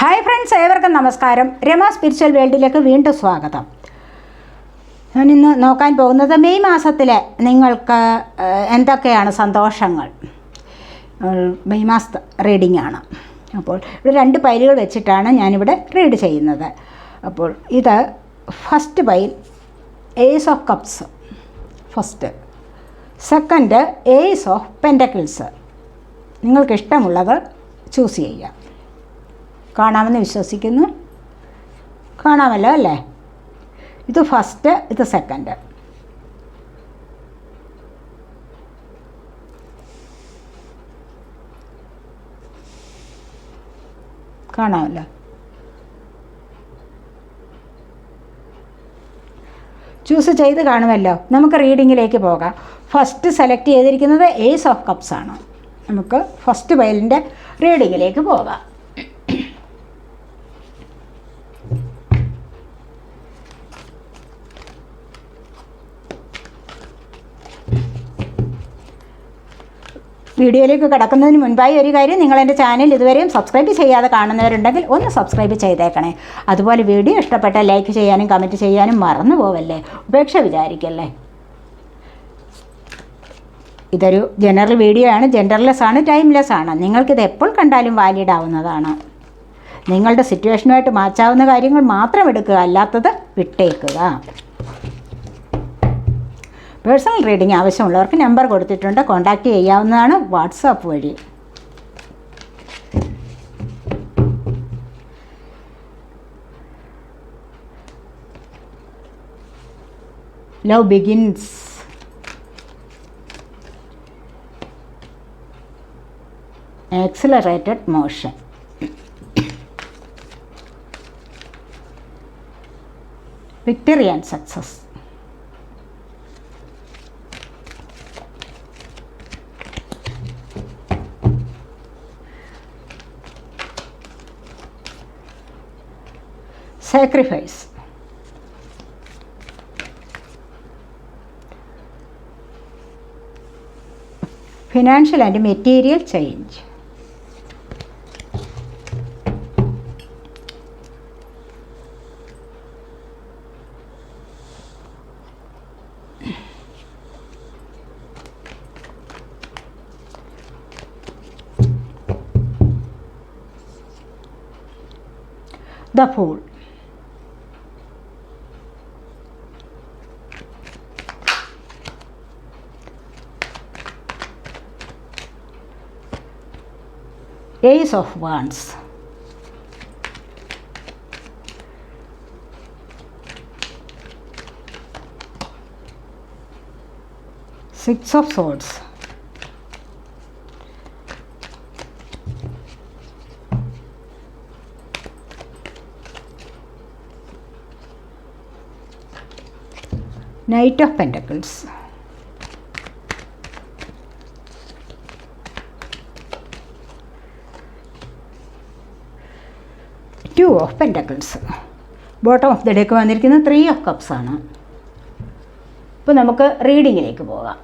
Hi friends ഏവർക്കും നമസ്കാരം. Rama spiritual വേൾഡിലേക്ക് വീണ്ടും സ്വാഗതം. ഞാൻ ഇന്ന് നോക്കാൻ പോകുന്നത് മെയ് മാസത്തിലെ നിങ്ങൾക്ക് എന്തൊക്കെയാണ് സന്തോഷങ്ങൾ? മെയ് മാസ റീഡിംഗ് ആണ്. അപ്പോൾ ഇവിടെ രണ്ട് പൈലുകൾ വെച്ചിട്ടാണ് ഞാനിവിടെ റീഡ് ചെയ്യുന്നത്. അപ്പോൾ ഇത് first pile ace of cups first second ace of pentacles നിങ്ങൾക്ക് ഇഷ്ടമുള്ളത് ചൂസ് ചെയ്യുക. കാണാമെന്ന് വിശ്വസിക്കുന്നു. കാണാമല്ലോ അല്ലേ? ഇത് ഫസ്റ്റ് ഇത് സെക്കൻഡ് കാണാമല്ലോ. ചൂസ് ചെയ്ത് കാണുമല്ലോ. നമുക്ക് റീഡിങ്ങിലേക്ക് പോകാം. ഫസ്റ്റ് സെലക്ട് ചെയ്തിരിക്കുന്നത് ഏസ് ഓഫ് കപ്സ് ആണ്. നമുക്ക് ഫസ്റ്റ് വയലിന്റെ റീഡിങ്ങിലേക്ക് പോകാം. വീഡിയോയിലേക്ക് കിടക്കുന്നതിന് മുൻപായി ഒരു കാര്യം നിങ്ങൾ എന്റെ ചാനൽ ഇതുവരെയും സബ്സ്ക്രൈബ് ചെയ്യാതെ കാണുന്നവരുണ്ടെങ്കിൽ ഒന്ന് സബ്സ്ക്രൈബ് ചെയ്തേക്കണേ. അതുപോലെ വീഡിയോ ഇഷ്ടപ്പെട്ട ലൈക്ക് ചെയ്യാനും കമന്റ് ചെയ്യാനും മറന്നു പോവല്ലേ? ഉപേക്ഷ വിചാരിക്കല്ലേ? ഇതൊരു ജനറൽ വീഡിയോ ആണ്. ജെൻഡർലെസ് ആണ് ടൈംലെസ് ആണ്. നിങ്ങൾക്കിത് എപ്പോൾ കണ്ടാലും വാലിഡ് ആവുന്നതാണ്. നിങ്ങളുടെ സിറ്റുവേഷനുമായിട്ട് മാച്ചാവുന്ന കാര്യങ്ങൾ മാത്രം എടുക്കുക അല്ലാത്തത് വിട്ടേക്കുക. പേഴ്സണൽ റീഡിംഗ് ആവശ്യമുള്ളവർക്ക് നമ്പർ കൊടുത്തിട്ടുണ്ട്. കോൺടാക്റ്റ് ചെയ്യാവുന്നതാണ് വാട്സാപ്പ് വഴി. Love begins accelerated motion victorian success sacrifice. Financial and material change. The fool ace of wands. Six of swords. Knight of pentacles two of pentacles bottom of the deck വന്നിരിക്കുന്നത് three of cups ആണ്. ഇപ്പോൾ നമുക്ക് റീഡിങ്ങിലേക്ക് പോകാം.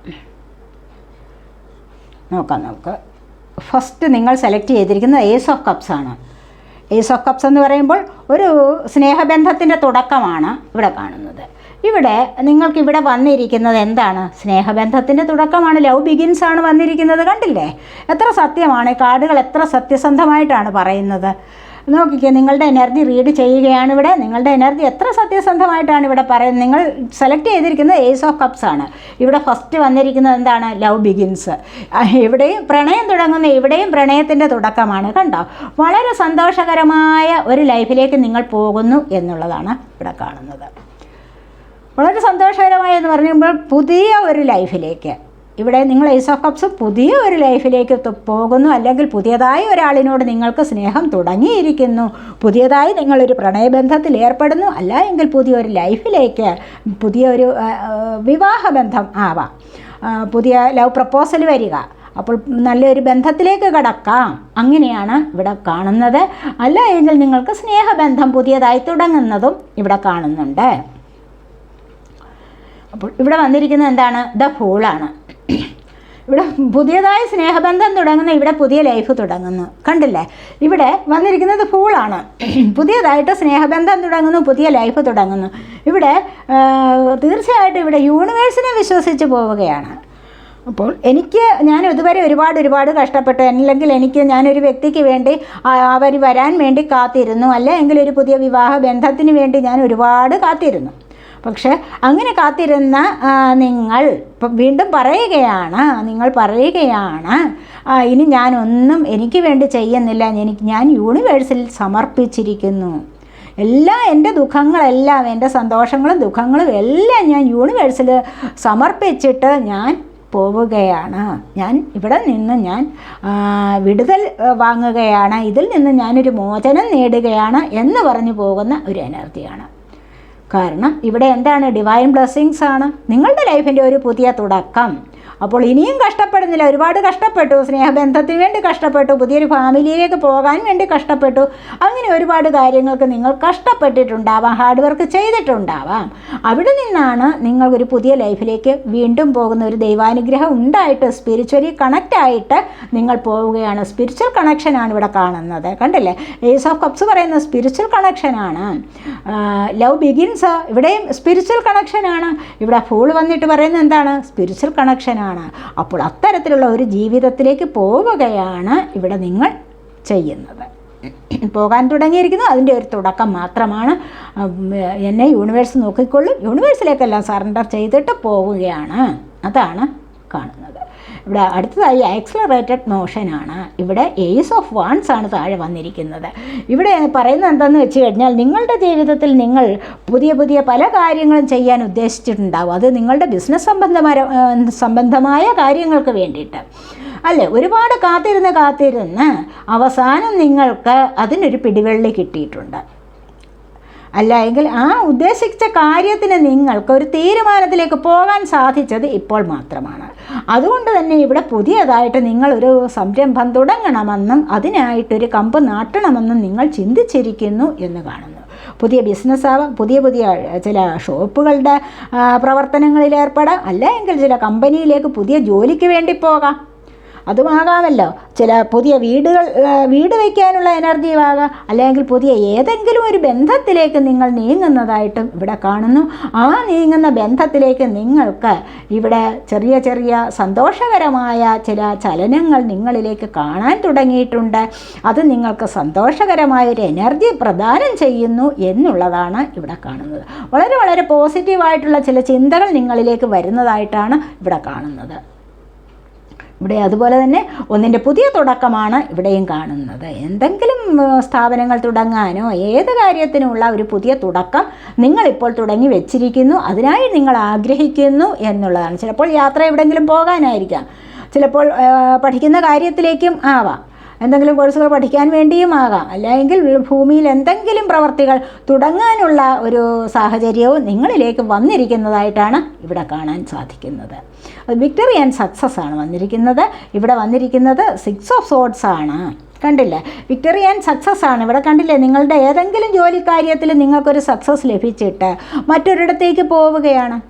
നോക്കാം നമുക്ക്. First നിങ്ങൾ select ചെയ്തിരിക്കുന്നത് ഏസ് ഓഫ് കപ്സ് ആണ്. ഏസ് ഓഫ് കപ്സ് എന്ന് പറയുമ്പോൾ ഒരു സ്നേഹബന്ധത്തിന്റെ തുടക്കമാണ് ഇവിടെ കാണുന്നത്. ഇവിടെ നിങ്ങൾക്ക് ഇവിടെ വന്നിരിക്കുന്നത് എന്താണ്? സ്നേഹബന്ധത്തിന്റെ തുടക്കമാണ്. ലവ് ബിഗിൻസ് ആണ് വന്നിരിക്കുന്നത്. കണ്ടില്ലേ? എത്ര സത്യമാണ്? കാർഡുകൾ എത്ര സത്യസന്ധമായിട്ടാണ് പറയുന്നത്? നോക്കിക്കേ നിങ്ങളുടെ എനർജി റീഡ് ചെയ്യുകയാണ് ഇവിടെ. നിങ്ങളുടെ എനർജി എത്ര സത്യസന്ധമായിട്ടാണ് ഇവിടെ പറയുന്നത്. നിങ്ങൾ സെലക്ട് ചെയ്തിരിക്കുന്നത് ഏസ് ഓഫ് കപ്സ് ആണ്. ഇവിടെ ഫസ്റ്റ് വന്നിരിക്കുന്നത് എന്താണ്? ലവ് ബിഗിൻസ് ഇവിടെയും പ്രണയം തുടങ്ങുന്ന ഇവിടെയും പ്രണയത്തിന്റെ തുടക്കമാണ് കണ്ടോ? വളരെ സന്തോഷകരമായ ഒരു ലൈഫിലേക്ക് നിങ്ങൾ പോകുന്നു എന്നുള്ളതാണ് ഇവിടെ കാണുന്നത്. വളരെ സന്തോഷകരമായി എന്ന് പറയുമ്പോൾ പുതിയ ഒരു ലൈഫിലേക്ക് ഇവിടെ നിങ്ങൾ ഏസ് ഓഫ് കപ്സ് പുതിയ ഒരു ലൈഫിലേക്ക് പോകുന്നു. അല്ലെങ്കിൽ പുതിയതായി ഒരാളിനോട് നിങ്ങൾക്ക് സ്നേഹം തുടങ്ങിയിരിക്കുന്നു. പുതിയതായി നിങ്ങളൊരു പ്രണയബന്ധത്തിൽ ഏർപ്പെടുന്നു. അല്ല എങ്കിൽ പുതിയൊരു ലൈഫിലേക്ക് പുതിയൊരു വിവാഹ ബന്ധം വിവാഹബന്ധം ആവാം. പുതിയ ലവ് പ്രപ്പോസൽ വരിക. അപ്പോൾ നല്ലൊരു ബന്ധത്തിലേക്ക് കടക്കാം. അങ്ങനെയാണ് ഇവിടെ കാണുന്നത്. അല്ല എങ്കിൽ നിങ്ങൾക്ക് സ്നേഹബന്ധം പുതിയതായി തുടങ്ങുന്നതും ഇവിടെ കാണുന്നുണ്ട്. അപ്പോൾ ഇവിടെ വന്നിരിക്കുന്നത് എന്താണ്? ദ ഫൂളാണ് ഇവിടെ പുതിയതായ സ്നേഹബന്ധം തുടങ്ങുന്ന ഇവിടെ പുതിയ ലൈഫ് തുടങ്ങുന്നു. കണ്ടില്ലേ? ഇവിടെ വന്നിരിക്കുന്നത് ഫൂളാണ് പുതിയതായിട്ട് സ്നേഹബന്ധം തുടങ്ങുന്നു പുതിയ ലൈഫ് തുടങ്ങുന്നു. ഇവിടെ തീർച്ചയായിട്ടും ഇവിടെ യൂണിവേഴ്സിനെ വിശ്വസിച്ച് പോവുകയാണ്. അപ്പോൾ എനിക്ക് ഞാൻ ഇതുവരെ ഒരുപാട് ഒരുപാട് കഷ്ടപ്പെട്ടു. അല്ലെങ്കിൽ എനിക്ക് ഞാനൊരു വ്യക്തിക്ക് വേണ്ടി അവർ വരാൻ വേണ്ടി കാത്തിരുന്നു. അല്ലെങ്കിൽ ഒരു പുതിയ വിവാഹ ബന്ധത്തിന് വേണ്ടി ഞാൻ ഒരുപാട് കാത്തിരുന്നു. പക്ഷേ അങ്ങനെ കാത്തിരുന്ന നിങ്ങൾ വീണ്ടും പറയുകയാണ് നിങ്ങൾ പറയുകയാണ് ഇനി ഞാനൊന്നും എനിക്ക് വേണ്ടി ചെയ്യുന്നില്ല എനിക്ക് ഞാൻ യൂണിവേഴ്സിൽ സമർപ്പിച്ചിരിക്കുന്നു. എല്ലാ എന്റെ ദുഃഖങ്ങളെല്ലാം എന്റെ സന്തോഷങ്ങളും ദുഃഖങ്ങളും എല്ലാം ഞാൻ യൂണിവേഴ്സിൽ സമർപ്പിച്ചിട്ട് ഞാൻ പോവുകയാണ്. ഞാൻ ഇവിടെ നിന്ന് ഞാൻ വിടുതൽ വാങ്ങുകയാണ്. ഇതിൽ നിന്ന് ഞാനൊരു മോചനം നേടുകയാണ് എന്ന് പറഞ്ഞു പോകുന്ന ഒരു എനർജിയാണ്. കാരണം ഇവിടെ എന്താണ്? ഡിവൈൻ ബ്ലെസ്സിങ്സ് ആണ്. നിങ്ങളുടെ ലൈഫിന്റെ ഒരു പുതിയ തുടക്കം. അപ്പോൾ ഇനിയും കഷ്ടപ്പെടുന്നില്ല. ഒരുപാട് കഷ്ടപ്പെട്ടു. സ്നേഹബന്ധത്തിന് വേണ്ടി കഷ്ടപ്പെട്ടു. പുതിയൊരു ഫാമിലിയിലേക്ക് പോകാൻ വേണ്ടി കഷ്ടപ്പെട്ടു. അങ്ങനെ ഒരുപാട് കാര്യങ്ങൾക്ക് നിങ്ങൾ കഷ്ടപ്പെട്ടിട്ടുണ്ടാവാം. Hard work ചെയ്തിട്ടുണ്ടാവാം. അവിടെ നിന്നാണ് നിങ്ങൾ ഒരു പുതിയ ലൈഫിലേക്ക് വീണ്ടും പോകുന്ന ഒരു ദൈവാനുഗ്രഹം ഉണ്ടായിട്ട് സ്പിരിച്വലി കണക്റ്റ് ആയിട്ട് നിങ്ങൾ പോവുകയാണ്. സ്പിരിച്വൽ കണക്ഷനാണ് ഇവിടെ കാണുന്നത്. കണ്ടില്ലേ? ഏസ് ഓഫ് കപ്സ് പറയുന്ന സ്പിരിച്വൽ കണക്ഷനാണ് ലവ് ബിഗിൻസ് ഇവിടെയും സ്പിരിച്വൽ കണക്ഷനാണ് ഇവിടെ ഫൂൾ വന്നിട്ട് പറയുന്നത് എന്താണ്? സ്പിരിച്വൽ കണക്ഷനാണ് അപ്പോൾ അത്തരത്തിലുള്ള ഒരു ജീവിതത്തിലേക്ക് പോവുകയാണ് ഇവിടെ നിങ്ങൾ ചെയ്യുന്നത്. പോകാൻ തുടങ്ങിയിരിക്കുന്നു. അതിന്റെ ഒരു തുടക്കം മാത്രമാണ്. എന്നെ യൂണിവേഴ്സ് നോക്കിക്കൊള്ളും. യൂണിവേഴ്സിലേക്കെല്ലാം സറണ്ടർ ചെയ്തിട്ട് പോവുകയാണ്. അതാണ് കാണുന്നത്. ഇവിടെ അടുത്തതായി ആക്സലറേറ്റഡ് മോഷനാണ് ഇവിടെ ഏസ് ഓഫ് വാൺസ് ആണ് താഴെ വന്നിരിക്കുന്നത്. ഇവിടെ പറയുന്നത് എന്താണെന്ന് വെച്ച് കഴിഞ്ഞാൽ നിങ്ങളുടെ ജീവിതത്തിൽ നിങ്ങൾ പുതിയ പുതിയ പല കാര്യങ്ങളും ചെയ്യാൻ ഉദ്ദേശിച്ചിട്ടുണ്ടാവും. അത് നിങ്ങളുടെ ബിസിനസ് സംബന്ധമായ സംബന്ധമായ കാര്യങ്ങൾക്ക് വേണ്ടിയിട്ട്. അല്ലേ? ഒരുപാട് കാത്തിരുന്ന് കാത്തിരുന്ന് അവസാനം നിങ്ങൾക്ക് അതിനൊരു പിടിവെള്ളി കിട്ടിയിട്ടുണ്ട്. അല്ല എങ്കിൽ ആ ഉദ്ദേശിച്ച കാര്യത്തിന് നിങ്ങൾക്ക് ഒരു തീരുമാനത്തിലേക്ക് പോകാൻ സാധിച്ചത് ഇപ്പോൾ മാത്രമാണ്. അതുകൊണ്ട് തന്നെ ഇവിടെ പുതിയതായിട്ട് നിങ്ങളൊരു സംരംഭം തുടങ്ങണമെന്നും അതിനായിട്ടൊരു കമ്പ് നാട്ടണമെന്നും നിങ്ങൾ ചിന്തിച്ചിരിക്കുന്നു എന്ന് കാണുന്നു. പുതിയ ബിസിനസ് ആവാം പുതിയ പുതിയ ചില ഷോപ്പുകളുടെ പ്രവർത്തനങ്ങളിൽ ഏർപ്പെടാം. അല്ലെങ്കിൽ ചില കമ്പനിയിലേക്ക് പുതിയ ജോലിക്ക് വേണ്ടി പോകാം. അതുമാകാമല്ലോ. ചില പുതിയ വീടുകൾ വീട് വയ്ക്കാനുള്ള എനർജിയുമാകാം അല്ലെങ്കിൽ പുതിയ ഏതെങ്കിലും ഒരു ബന്ധത്തിലേക്ക് നിങ്ങൾ നീങ്ങുന്നതായിട്ടും ഇവിടെ കാണുന്നു. ആ നീങ്ങുന്ന ബന്ധത്തിലേക്ക് നിങ്ങൾക്ക് ഇവിടെ ചെറിയ ചെറിയ സന്തോഷകരമായ ചില ചലനങ്ങൾ നിങ്ങളിലേക്ക് കാണാൻ തുടങ്ങിയിട്ടുണ്ട്. അത് നിങ്ങൾക്ക് സന്തോഷകരമായ ഒരു എനർജി പ്രദാനം ചെയ്യുന്നു എന്നുള്ളതാണ് ഇവിടെ കാണുന്നത്. വളരെ വളരെ പോസിറ്റീവായിട്ടുള്ള ചില ചിന്തകൾ നിങ്ങളിലേക്ക് വരുന്നതായിട്ടാണ് ഇവിടെ കാണുന്നത്. ഇവിടെ അതുപോലെ തന്നെ ഒന്നിന്റെ പുതിയ തുടക്കമാണ് ഇവിടെയും കാണുന്നത്. എന്തെങ്കിലും സ്ഥാപനങ്ങൾ തുടങ്ങാനോ ഏത് കാര്യത്തിനുമുള്ള ഒരു പുതിയ തുടക്കം നിങ്ങളിപ്പോൾ തുടങ്ങി വെച്ചിരിക്കുന്നു അതിനായി നിങ്ങൾ ആഗ്രഹിക്കുന്നു എന്നുള്ളതാണ്. ചിലപ്പോൾ യാത്ര എവിടെയെങ്കിലും പോകാനായിരിക്കാം. ചിലപ്പോൾ പഠിക്കുന്ന കാര്യത്തിലേക്കും ആവാം. എന്തെങ്കിലും കോഴ്സുകൾ പഠിക്കാൻ വേണ്ടിയും ആകാം. അല്ലെങ്കിൽ ഭൂമിയിൽ എന്തെങ്കിലും പ്രവർത്തികൾ തുടങ്ങാനുള്ള ഒരു സാഹചര്യവും നിങ്ങളിലേക്ക് വന്നിരിക്കുന്നതായിട്ടാണ് ഇവിടെ കാണാൻ സാധിക്കുന്നത്. അത് വിക്ടറി ആൻഡ് സക്സസ് ആണ് വന്നിരിക്കുന്നത്. ഇവിടെ വന്നിരിക്കുന്നത് സിക്സ് ഓഫ് സോഡ്സ് ആണ്. കണ്ടില്ല? വിക്ടറി ആൻഡ് സക്സസ് ആണ്. ഇവിടെ കണ്ടില്ലേ? നിങ്ങളുടെ ഏതെങ്കിലും ജോലി കാര്യത്തിൽ നിങ്ങൾക്കൊരു സക്സസ് ലഭിച്ചിട്ട് മറ്റൊരിടത്തേക്ക് പോവുകയാണ്.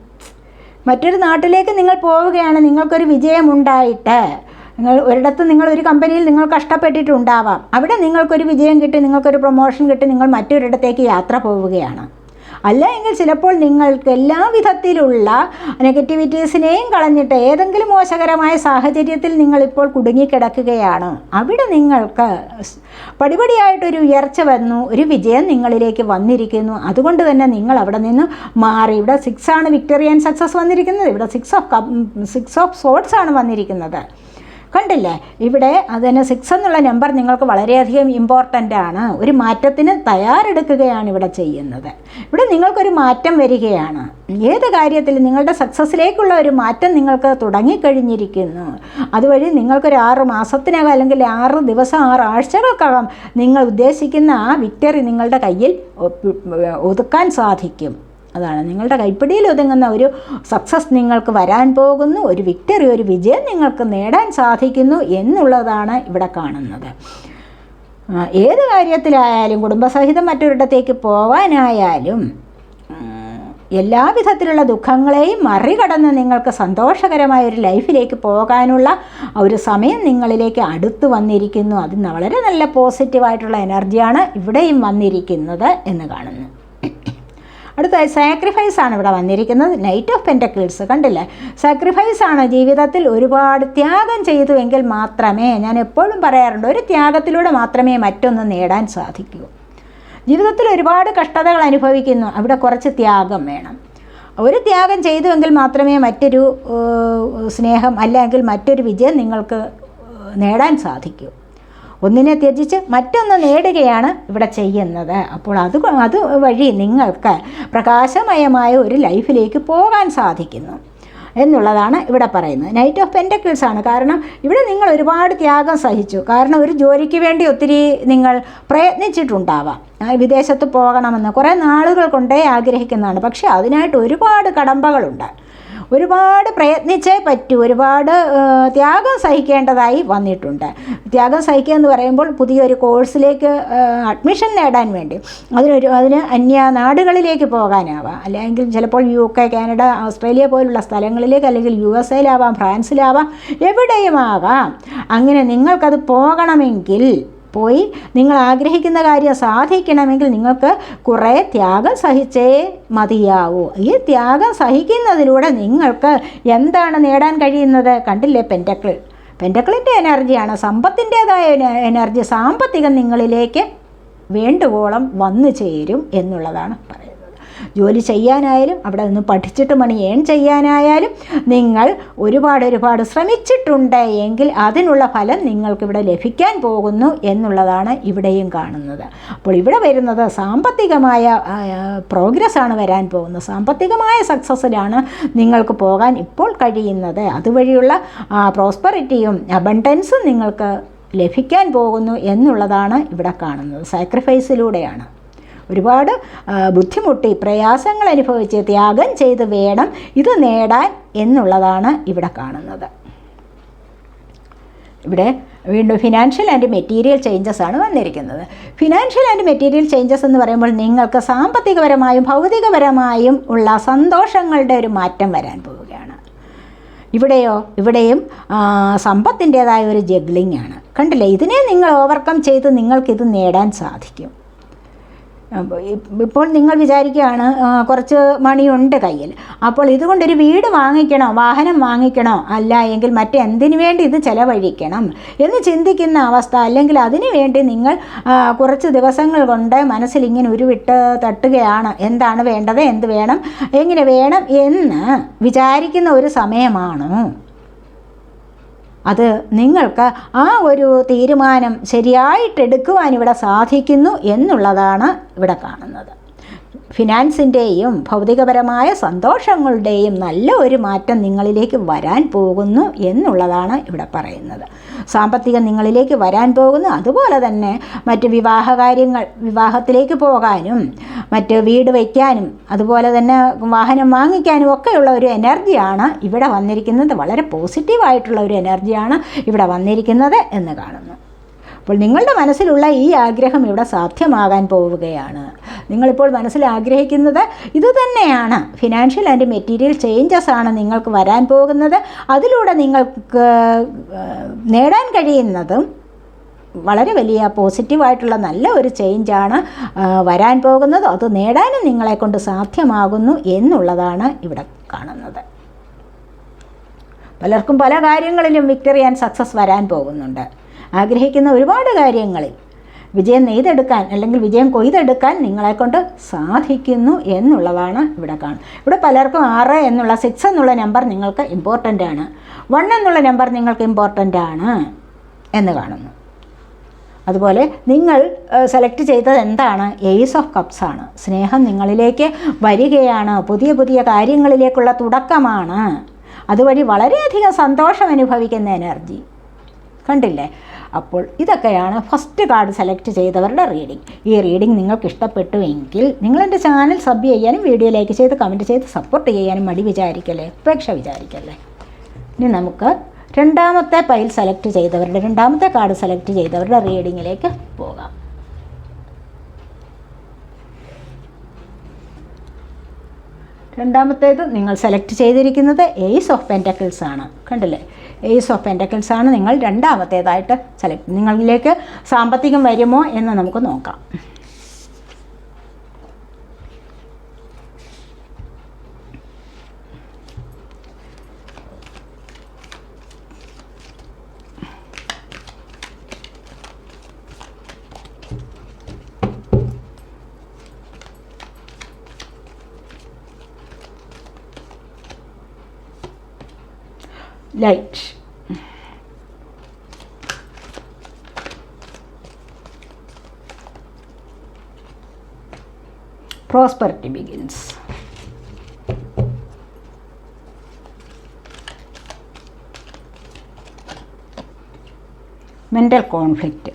മറ്റൊരു നാട്ടിലേക്ക് നിങ്ങൾ പോവുകയാണ്. നിങ്ങൾക്കൊരു വിജയമുണ്ടായിട്ട്. നിങ്ങൾ ഒരിടത്ത് നിങ്ങൾ ഒരു കമ്പനിയിൽ നിങ്ങൾ കഷ്ടപ്പെട്ടിട്ടുണ്ടാവാം. അവിടെ നിങ്ങൾക്കൊരു വിജയം കിട്ടി നിങ്ങൾക്കൊരു പ്രൊമോഷൻ കിട്ടി നിങ്ങൾ മറ്റൊരിടത്തേക്ക് യാത്ര പോവുകയാണ്. അല്ല എങ്കിൽ ചിലപ്പോൾ നിങ്ങൾക്ക് എല്ലാ വിധത്തിലുള്ള നെഗറ്റിവിറ്റീസിനെയും കളഞ്ഞിട്ട് ഏതെങ്കിലും മോശകരമായ സാഹചര്യത്തിൽ നിങ്ങളിപ്പോൾ കുടുങ്ങിക്കിടക്കുകയാണ്. അവിടെ നിങ്ങൾക്ക് പടിപടിയായിട്ടൊരു ഉയർച്ച വന്നു ഒരു വിജയം നിങ്ങളിലേക്ക് വന്നിരിക്കുന്നു. അതുകൊണ്ട് തന്നെ നിങ്ങൾ അവിടെ നിന്ന് മാറി. ഇവിടെ സിക്സ് ആണ് വിക്ടറി ആൻഡ് സക്സസ് വന്നിരിക്കുന്നത്. ഇവിടെ six of six of swords ആണ് വന്നിരിക്കുന്നത്. കണ്ടില്ലേ? ഇവിടെ അതിന് സിക്സ് എന്നുള്ള നമ്പർ നിങ്ങൾക്ക് വളരെയധികം ഇമ്പോർട്ടന്റ് ആണ്. ഒരു മാറ്റത്തിന് തയ്യാറെടുക്കുകയാണ് ഇവിടെ ചെയ്യുന്നത്. ഇവിടെ നിങ്ങൾക്കൊരു മാറ്റം വരികയാണ്. ഏത് കാര്യത്തിൽ നിങ്ങളുടെ സക്സസ്സിലേക്കുള്ള ഒരു മാറ്റം നിങ്ങൾക്ക് തുടങ്ങിക്കഴിഞ്ഞിരിക്കുന്നു. അതുവഴി നിങ്ങൾക്കൊരു ആറ് മാസത്തിനകം അല്ലെങ്കിൽ ആറ് ദിവസം ആറ് ആഴ്ചകൾക്കകം നിങ്ങൾ ഉദ്ദേശിക്കുന്ന ആ വിക്ടറി നിങ്ങളുടെ കയ്യിൽ ഒതുക്കാൻ സാധിക്കും. അതാണ്. നിങ്ങളുടെ കൈപ്പിടിയിൽ ഒതുങ്ങുന്ന ഒരു സക്സസ് നിങ്ങൾക്ക് വരാൻ പോകുന്നു ഒരു വിക്ടറി ഒരു വിജയം നിങ്ങൾക്ക് നേടാൻ സാധിക്കുന്നു എന്നുള്ളതാണ് ഇവിടെ കാണുന്നത്. ഏത് കാര്യത്തിലായാലും കുടുംബസഹിതം മറ്റൊരിടത്തേക്ക് പോവാനായാലും എല്ലാവിധത്തിലുള്ള ദുഃഖങ്ങളെയും മറികടന്ന് നിങ്ങൾക്ക് സന്തോഷകരമായ ഒരു ലൈഫിലേക്ക് പോകാനുള്ള ഒരു സമയം നിങ്ങളിലേക്ക് അടുത്ത് വന്നിരിക്കുന്നു. അത് വളരെ നല്ല പോസിറ്റീവായിട്ടുള്ള എനർജിയാണ് ഇവിടെയും വന്നിരിക്കുന്നത് എന്ന് കാണുന്നു. അടുത്തതായി സാക്രിഫൈസ് ആണ് ഇവിടെ വന്നിരിക്കുന്നത്. നൈറ്റ് ഓഫ് പെന്റക്കിൾസ് കണ്ടില്ലേ? സാക്രിഫൈസ് ആണ് ജീവിതത്തിൽ ഒരുപാട് ത്യാഗം ചെയ്തു എങ്കിൽ മാത്രമേ ഞാൻ എപ്പോഴും പറയാറുണ്ട് ഒരു ത്യാഗത്തിലൂടെ മാത്രമേ മറ്റൊന്ന് നേടാൻ സാധിക്കൂ. ജീവിതത്തിൽ ഒരുപാട് കഷ്ടതകൾ അനുഭവിക്കുന്നു. അവിടെ കുറച്ച് ത്യാഗം വേണം. ഒരു ത്യാഗം ചെയ്തുവെങ്കിൽ മാത്രമേ മറ്റൊരു സ്നേഹം അല്ലെങ്കിൽ മറ്റൊരു വിജയം നിങ്ങൾക്ക് നേടാൻ സാധിക്കൂ. ഒന്നിനെ ത്യജിച്ച് മറ്റൊന്ന് നേടുകയാണ് ഇവിടെ ചെയ്യുന്നത്. അപ്പോൾ അത് അത് വഴി നിങ്ങൾക്ക് പ്രകാശമയമായ ഒരു ലൈഫിലേക്ക് പോകാൻ സാധിക്കുന്നു എന്നുള്ളതാണ് ഇവിടെ പറയുന്നത്. നൈറ്റ് ഓഫ് പെന്റക്കിൾസ് ആണ്. കാരണം ഇവിടെ നിങ്ങൾ ഒരുപാട് ത്യാഗം സഹിച്ചു. കാരണം ഒരു ജോലിക്ക് വേണ്ടി ഒത്തിരി നിങ്ങൾ പ്രയത്നിച്ചിട്ടുണ്ടാവാം. വിദേശത്ത് പോകണമെന്ന്. കുറേ നാളുകൾ കൊണ്ടേ ആഗ്രഹിക്കുന്നതാണ്. പക്ഷേ അതിനായിട്ട് ഒരുപാട് കടമ്പകളുണ്ട്. ഒരുപാട് പ്രയത്നിച്ചേ പറ്റൂ. ഒരുപാട് ത്യാഗം സഹിക്കേണ്ടതായി വന്നിട്ടുണ്ട്. ത്യാഗം സഹിക്കുക എന്ന് പറയുമ്പോൾ പുതിയൊരു കോഴ്സിലേക്ക് അഡ്മിഷൻ നേടാൻ വേണ്ടി. അതിനൊരു അതിന് അന്യ നാടുകളിലേക്ക് പോകാനാവാം. അല്ലെങ്കിൽ ചിലപ്പോൾ യു കെ കാനഡ ഓസ്ട്രേലിയ പോലുള്ള സ്ഥലങ്ങളിലേക്ക് അല്ലെങ്കിൽ യു എസ് എയിലാവാം ഫ്രാൻസിലാവാം എവിടെയുമാകാം അങ്ങനെ നിങ്ങൾക്കത് പോകണമെങ്കിൽ പോയി. നിങ്ങൾ ആഗ്രഹിക്കുന്ന കാര്യം സാധിക്കണമെങ്കിൽ നിങ്ങൾക്ക് കുറേ ത്യാഗം സഹിച്ചേ മതിയാവൂ. ഈ ത്യാഗം സഹിക്കുന്നതിലൂടെ നിങ്ങൾക്ക് എന്താണ് നേടാൻ കഴിയുന്നത്? കണ്ടില്ലേ? പെന്റക്കിൾ പെന്റക്കിളിന്റെ എനർജിയാണ് സമ്പത്തിന്റേതായ എനർജി സാമ്പത്തികം നിങ്ങളിലേക്ക് വേണ്ടുവോളം വന്നു ചേരും എന്നുള്ളതാണ് പറയുന്നത്. ജോലി ചെയ്യാനായാലും അവിടെ നിന്ന് പഠിച്ചിട്ട് മണി ഏൺ ചെയ്യാനായാലും നിങ്ങൾ ഒരുപാട് ഒരുപാട് ശ്രമിച്ചിട്ടുണ്ട് എങ്കിൽ അതിനുള്ള ഫലം നിങ്ങൾക്കിവിടെ ലഭിക്കാൻ പോകുന്നു എന്നുള്ളതാണ് ഇവിടെയും കാണുന്നത്. അപ്പോൾ ഇവിടെ വരുന്നത് സാമ്പത്തികമായ പ്രോഗ്രസ് ആണ് വരാൻ പോകുന്നത്. സാമ്പത്തികമായ സക്സസ്സിലാണ് നിങ്ങൾക്ക് പോകാൻ ഇപ്പോൾ കഴിയുന്നത്. അതുവഴിയുള്ള പ്രോസ്പെറിറ്റിയും അബണ്ടൻസും നിങ്ങൾക്ക് ലഭിക്കാൻ പോകുന്നു എന്നുള്ളതാണ് ഇവിടെ കാണുന്നത്. സാക്രിഫൈസിലൂടെയാണ് ഒരുപാട് ബുദ്ധിമുട്ടി പ്രയാസങ്ങൾ അനുഭവിച്ച് ത്യാഗം ചെയ്ത് വേണം ഇത് നേടാൻ എന്നുള്ളതാണ് ഇവിടെ കാണുന്നത്. ഇവിടെ വീണ്ടും ഫിനാൻഷ്യൽ ആൻഡ് മെറ്റീരിയൽ ചേഞ്ചസ് ആണ് വന്നിരിക്കുന്നത്. ഫിനാൻഷ്യൽ ആൻഡ് മെറ്റീരിയൽ ചേഞ്ചസ് എന്ന് പറയുമ്പോൾ നിങ്ങൾക്ക് സാമ്പത്തികപരമായും ഭൗതികപരമായും ഉള്ള സന്തോഷങ്ങളുടെ ഒരു മാറ്റം വരാൻ പോവുകയാണ്. ഇവിടെയോ ഇവിടെയും സമ്പത്തിന്റേതായ ഒരു ജഗ്ലിംഗ് ആണ്. കണ്ടില്ലേ? ഇതിനെ നിങ്ങൾ ഓവർകം ചെയ്ത് നിങ്ങൾക്കിത് നേടാൻ സാധിക്കും. ഇപ്പോൾ നിങ്ങൾ വിചാരിക്കുകയാണ് കുറച്ച് മണിയുണ്ട് കയ്യിൽ. അപ്പോൾ ഇതുകൊണ്ടൊരു വീട് വാങ്ങിക്കണോ വാഹനം വാങ്ങിക്കണോ അല്ല എങ്കിൽ മറ്റെന്തിനു വേണ്ടി ഇത് ചെലവഴിക്കണം എന്ന് ചിന്തിക്കുന്ന അവസ്ഥ അല്ലെങ്കിൽ അതിനു വേണ്ടി നിങ്ങൾ കുറച്ച് ദിവസങ്ങൾ കൊണ്ട് മനസ്സിൽ ഇങ്ങനെ ഉരുവിട്ട് തട്ടുകയാണ് എന്താണ് വേണ്ടത് എന്ത് വേണം എങ്ങനെ വേണം എന്ന് വിചാരിക്കുന്ന ഒരു സമയമാണോ? അത് നിങ്ങൾക്ക് ആ ഒരു തീരുമാനം ശരിയായിട്ടെടുക്കുവാൻ ഇവിടെ സാധിക്കുന്നു എന്നുള്ളതാണ് ഇവിടെ കാണുന്നത്. ഫിനാൻസിന്റെയും ഭൗതികപരമായ സന്തോഷങ്ങളുടെയും നല്ല ഒരു മാറ്റം നിങ്ങളിലേക്ക് വരാൻ പോകുന്നു എന്നുള്ളതാണ് ഇവിടെ പറയുന്നത്. സാമ്പത്തികം നിങ്ങളിലേക്ക് വരാൻ പോകുന്നു. അതുപോലെ തന്നെ മറ്റ് വിവാഹ കാര്യങ്ങൾ വിവാഹത്തിലേക്ക് പോകാനും മറ്റ് വീട് വയ്ക്കാനും അതുപോലെ തന്നെ വാഹനം വാങ്ങിക്കാനും ഒക്കെയുള്ള ഒരു എനർജിയാണ് ഇവിടെ വന്നിരിക്കുന്നത്. വളരെ പോസിറ്റീവായിട്ടുള്ള ഒരു എനർജിയാണ് ഇവിടെ വന്നിരിക്കുന്നത് എന്ന് കാണുന്നു. അപ്പോൾ നിങ്ങളുടെ മനസ്സിലുള്ള ഈ ആഗ്രഹം ഇവിടെ സാധ്യമാകാൻ പോവുകയാണ്. നിങ്ങളിപ്പോൾ മനസ്സിൽ ആഗ്രഹിക്കുന്നത് ഇതുതന്നെയാണ്. ഫിനാൻഷ്യൽ ആൻഡ് മെറ്റീരിയൽ ചേഞ്ചസ് ആണ് നിങ്ങൾക്ക് വരാൻ പോകുന്നത്. അതിലൂടെ നിങ്ങൾക്ക് നേടാൻ കഴിയുന്നതും വളരെ വലിയ പോസിറ്റീവായിട്ടുള്ള നല്ല ഒരു ചേഞ്ചാണ് വരാൻ പോകുന്നത്. അത് നേടാനും നിങ്ങളെ കൊണ്ട് സാധ്യമാകുന്നു എന്നുള്ളതാണ് ഇവിടെ കാണുന്നത്. പലർക്കും പല കാര്യങ്ങളിലും വിക്ടറി ആൻഡ് സക്സസ് വരാൻ പോകുന്നുണ്ട്. ആഗ്രഹിക്കുന്ന ഒരുപാട് കാര്യങ്ങളിൽ. വിജയം നെയ്തെടുക്കാൻ അല്ലെങ്കിൽ വിജയം കൊയ്തെടുക്കാൻ നിങ്ങളെക്കൊണ്ട് സാധിക്കുന്നു എന്നുള്ളതാണ് ഇവിടെ കാണുന്നത്. ഇവിടെ പലർക്കും ആറ് എന്നുള്ള സിക്സ് എന്നുള്ള നമ്പർ നിങ്ങൾക്ക് ഇമ്പോർട്ടന്റ് ആണ്. വൺ എന്നുള്ള നമ്പർ നിങ്ങൾക്ക് ഇമ്പോർട്ടന്റ് ആണ് എന്ന് കാണുന്നു. അതുപോലെ നിങ്ങൾ സെലക്ട് ചെയ്തത് എന്താണ്? എയ്സ് ഓഫ് കപ്സ് ആണ്. സ്നേഹം നിങ്ങളിലേക്ക് വരികയാണ്. പുതിയ പുതിയ കാര്യങ്ങളിലേക്കുള്ള തുടക്കമാണ്. അതുവഴി വളരെയധികം സന്തോഷം അനുഭവിക്കുന്ന എനർജി കണ്ടില്ലേ? അപ്പോൾ ഇതൊക്കെയാണ് ഫസ്റ്റ് കാർഡ് സെലക്ട് ചെയ്തവരുടെ റീഡിംഗ് ഈ റീഡിംഗ് നിങ്ങൾക്ക് ഇഷ്ടപ്പെട്ടു എങ്കിൽ നിങ്ങളെന്റെ ചാനൽ സബ് ചെയ്യാനും വീഡിയോ ലൈക്ക് ചെയ്ത് കമന്റ് ചെയ്ത് സപ്പോർട്ട് ചെയ്യാനും മടി വിചാരിക്കല്ലേ? പ്രേക്ഷ വിചാരിക്കല്ലേ? ഇനി നമുക്ക് രണ്ടാമത്തെ പൈൽ സെലക്ട് ചെയ്തവരുടെ രണ്ടാമത്തെ കാർഡ് സെലക്ട് ചെയ്തവരുടെ റീഡിങ്ങിലേക്ക് പോകാം. രണ്ടാമത്തേത് നിങ്ങൾ സെലക്ട് ചെയ്തിരിക്കുന്നത് എയ്സ് ഓഫ് പെന്റക്കിൾസ് ആണ്. കണ്ടില്ലേ? എയ്സ് ഓഫ് പെന്റക്കിൾസ് ആണ് നിങ്ങൾ രണ്ടാമത്തേതായിട്ട് സെലക്ട് നിങ്ങളിലേക്ക് സാമ്പത്തികം വരുമോ എന്ന് നമുക്ക് നോക്കാം. Yikes. Prosperity begins. mental conflict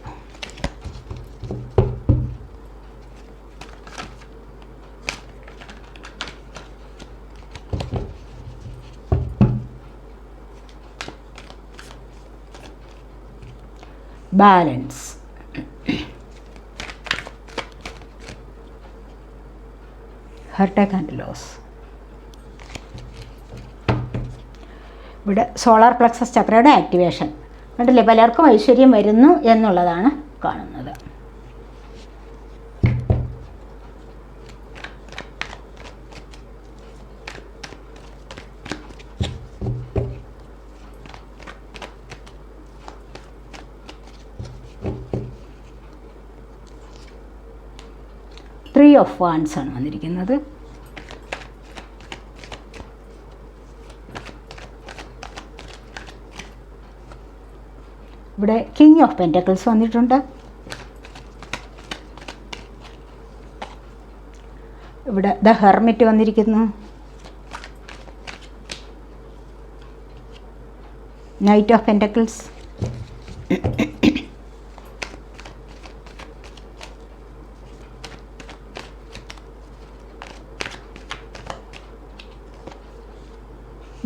Balance. Heartache and loss ഇവിടെ സോളാർ പ്ലക്സസ് ചക്രയുടെ ആക്ടിവേഷൻ കണ്ടില്ലേ? പലർക്കും ഐശ്വര്യം വരുന്നു എന്നുള്ളതാണ് കാണുന്നത്. ത്രീ ഓഫ് വാൻസ് ആണ് വന്നിരിക്കുന്നത്. ഇവിടെ കിങ് ഓഫ് പെന്റക്കിൾസ് വന്നിട്ടുണ്ട്. ഇവിടെ ദ ഹെർമിറ്റ് വന്നിരിക്കുന്നു. നൈറ്റ് ഓഫ് പെന്റക്കിൾസ്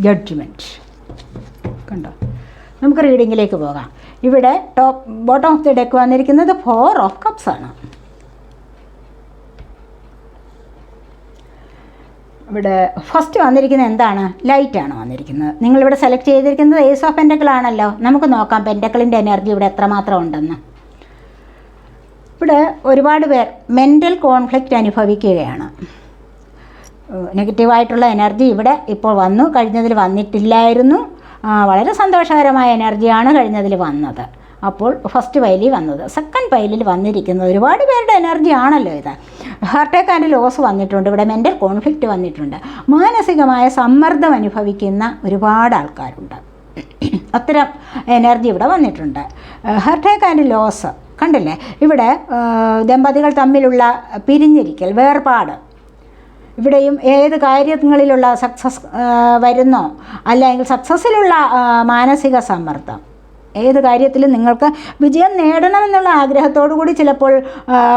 ജഡ്ജ്മെന്റ് കണ്ടോ? നമുക്ക് റീഡിങ്ങിലേക്ക് പോകാം. ഇവിടെ top bottom of the deck വന്നിരിക്കുന്നത് ഫോർ ഓഫ് കപ്സ് ആണ്. ഇവിടെ ഫസ്റ്റ് വന്നിരിക്കുന്നത് എന്താണ്? ലൈറ്റാണ് വന്നിരിക്കുന്നത്. നിങ്ങളിവിടെ സെലക്ട് ചെയ്തിരിക്കുന്നത് ഏസ് ഓഫ് പെന്റക്കിൾ ആണല്ലോ. നമുക്ക് നോക്കാം പെന്റക്കിളിന്റെ എനർജി ഇവിടെ എത്രമാത്രം ഉണ്ടെന്ന്. ഇവിടെ ഒരുപാട് പേർ മെന്റൽ കോൺഫ്ലിക്റ്റ് അനുഭവിക്കുകയാണ്. നെഗറ്റീവായിട്ടുള്ള എനർജി ഇവിടെ ഇപ്പോൾ വന്നു. കഴിഞ്ഞതിൽ വന്നിട്ടില്ലായിരുന്നു. വളരെ സന്തോഷകരമായ എനർജിയാണ് കഴിഞ്ഞതിൽ വന്നത്. അപ്പോൾ ഫസ്റ്റ് പൈലിൽ വന്നത്. സെക്കൻഡ് പൈലിൽ വന്നിരിക്കുന്നത് ഒരുപാട് പേരുടെ എനർജി ആണല്ലോ ഇത്. ഹാർട്ടേക്ക് ആൻഡ് ലോസ് വന്നിട്ടുണ്ട്. ഇവിടെ മെന്റൽ കോൺഫ്ലിക്റ്റ് വന്നിട്ടുണ്ട്. മാനസികമായ സമ്മർദ്ദം അനുഭവിക്കുന്ന ഒരുപാട് ആൾക്കാരുണ്ട്. അത്തരം എനർജി ഇവിടെ വന്നിട്ടുണ്ട്. ഹാർട്ടേക്ക് ആൻഡ് ലോസ് കണ്ടില്ലേ? ഇവിടെ ദമ്പതികൾ തമ്മിലുള്ള പിരിഞ്ഞിരിക്കൽ വേർപാട് ഇവിടെയും ഏത് കാര്യങ്ങളിലുള്ള സക്സസ് വരുന്നോ? അല്ലെങ്കിൽ സക്സസ്സിലുള്ള മാനസിക സമ്മർദ്ദം. ഏത് കാര്യത്തിലും നിങ്ങൾക്ക് വിജയം നേടണമെന്നുള്ള ആഗ്രഹത്തോടു കൂടി ചിലപ്പോൾ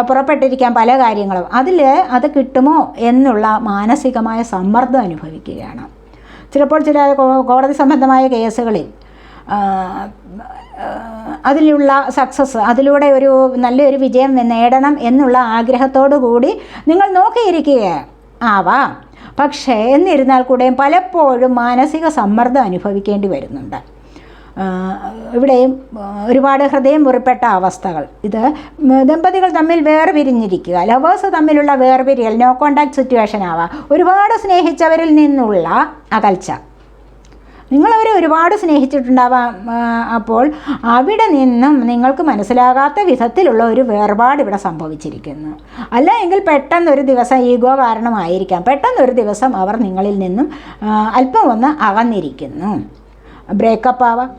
പുറപ്പെട്ടിരിക്കാം പല കാര്യങ്ങളും. അതിൽ അത് കിട്ടുമോ എന്നുള്ള മാനസികമായ സമ്മർദ്ദം അനുഭവിക്കുകയാണ്. ചിലപ്പോൾ ചില കോടതി സംബന്ധമായ കേസുകളിൽ അതിലുള്ള സക്സസ് അതിലൂടെ ഒരു നല്ലൊരു വിജയം നേടണം എന്നുള്ള ആഗ്രഹത്തോടു കൂടി നിങ്ങൾ നോക്കിയിരിക്കുക ആവാം. പക്ഷേ എന്നിരുന്നാൽ കൂടെയും പലപ്പോഴും മാനസിക സമ്മർദ്ദം അനുഭവിക്കേണ്ടി വരുന്നുണ്ട്. ഇവിടെയും ഒരുപാട് ഹൃദയം മുറിപ്പെട്ട അവസ്ഥകൾ. ഇത് ദമ്പതികൾ തമ്മിൽ വേർപിരിഞ്ഞിരിക്കുക ലവേഴ്സ് തമ്മിലുള്ള വേർപിരിയൽ നോ കോണ്ടാക്ട് സിറ്റുവേഷൻ ആവാം. ഒരുപാട് സ്നേഹിച്ചവരിൽ നിന്നുള്ള അകൽച്ച. നിങ്ങളവരെ ഒരുപാട് സ്നേഹിച്ചിട്ടുണ്ടാവാം അപ്പോൾ അവിടെ നിന്നും നിങ്ങൾക്ക് മനസ്സിലാകാത്ത വിധത്തിലുള്ള ഒരു വേർപാട് ഇവിടെ സംഭവിച്ചിരിക്കുന്നു. അല്ല എങ്കിൽ പെട്ടെന്നൊരു ദിവസം ഈഗോ കാരണമായിരിക്കാം. പെട്ടെന്നൊരു ദിവസം അവർ നിങ്ങളിൽ നിന്നും അല്പം ഒന്ന് അകന്നിരിക്കുന്നു. ബ്രേക്കപ്പ് ആവാം.